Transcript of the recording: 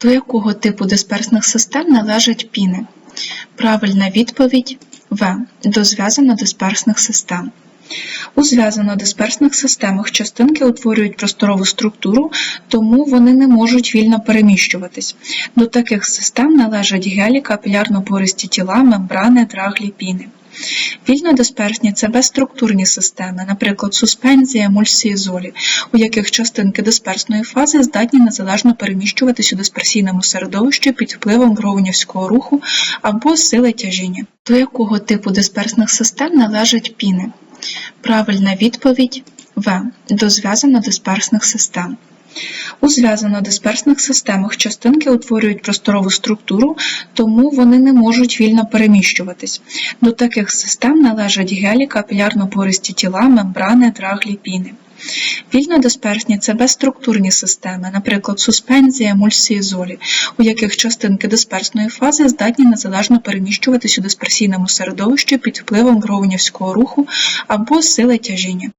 До якого типу дисперсних систем належать піни? Правильна відповідь В. До зв'язано-дисперсних систем. У зв'язано-дисперсних системах частинки утворюють просторову структуру, тому вони не можуть вільно переміщуватись. До таких систем належать гелі, капілярно-пористі тіла, мембрани, драглі, піни. Вільнодисперсні – це безструктурні системи, наприклад, суспензії, емульсії, золі, у яких частинки дисперсної фази здатні незалежно переміщуватись у дисперсійному середовищі під впливом броунівського руху або сили тяжіння. До якого типу дисперсних систем належать піни? Правильна відповідь В. До зв'язано-дисперсних систем. У зв'язано-дисперсних системах частинки утворюють просторову структуру, тому вони не можуть вільно переміщуватись. До таких систем належать гелі, капілярно-пористі тіла, мембрани, драглі, піни. Вільнодисперсні – це безструктурні системи, наприклад, суспензії, емульсії, золі, у яких частинки дисперсної фази здатні незалежно переміщуватись у дисперсійному середовищі під впливом броунівського руху або сили тяжіння.